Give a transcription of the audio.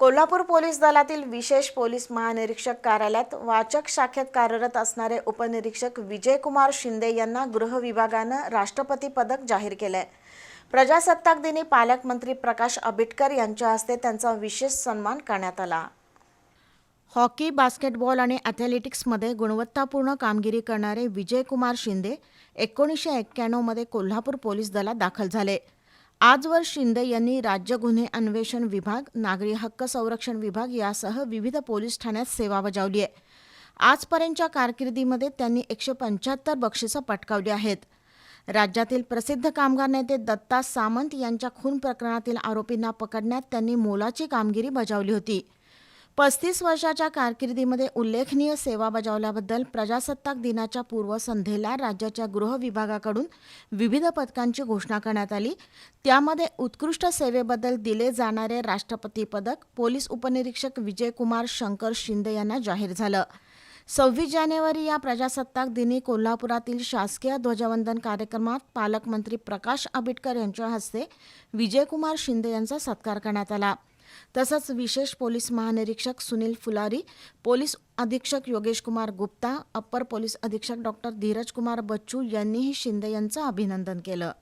Kolhapur police दलातील विशेष police महानिरीक्षक कार्यालयात वाचक शाखेत कार्यरत असणारे उपनिरीक्षक विजयकुमार शिंदे यांना गृह विभागानं राष्ट्रपती पदक जाहीर केलंय. प्रजासत्ताक दिनी पालकमंत्री प्रकाश आंबेडकर यांच्या हस्ते त्यांचा विशेष सन्मान करण्यात आला. हॉकी बास्केटबॉल आणि ॲथलेटिक्समध्ये गुणवत्तापूर्ण कामगिरी करणारे विजयकुमार शिंदे एकोणीसशे एक्क्याण्णवमध्ये कोल्हापूर पोलीस दलात दाखल झाले. आजवर शिंदे यांनी राज्य गुन्हे अन्वेषण विभाग नागरी हक्क संरक्षण विभाग यासह विविध पोलीस ठाण्यात सेवा बजावली आहे. आजपर्यंतच्या कारकिर्दीमध्ये त्यांनी एकशे पंच्याहत्तर बक्षिसं पटकावली आहेत. राज्यातील प्रसिद्ध कामगार नेते दत्ता सामंत यांच्या खून प्रकरणातील आरोपींना पकडण्यात त्यांनी मोलाची कामगिरी बजावली होती. पस्तीस वर्षाच्या कारकिर्दीमध्ये उल्लेखनीय सेवा बजावल्याबद्दल प्रजासत्ताक दिनाच्या पूर्वसंध्येला राज्याच्या गृह विभागाकडून विविध पदकांची घोषणा करण्यात आली. त्यामध्ये उत्कृष्ट सेवेबद्दल दिले जाणारे राष्ट्रपती पदक पोलीस उपनिरीक्षक विजयकुमार शंकर शिंदे यांना जाहीर झालं. सव्वीस जानेवारी या प्रजासत्ताक दिनी कोल्हापुरातील शासकीय ध्वजवंदन कार्यक्रमात पालकमंत्री प्रकाश आंबेडकर यांच्या हस्ते विजयकुमार शिंदे यांचा सत्कार करण्यात आला. तसंच विशेष पोलीस महानिरीक्षक सुनील फुलारी पोलीस अधीक्षक योगेश कुमार गुप्ता अप्पर पोलीस अधीक्षक डॉक्टर धीरज कुमार बच्चू यांनीही शिंदे यांचं अभिनंदन केलं.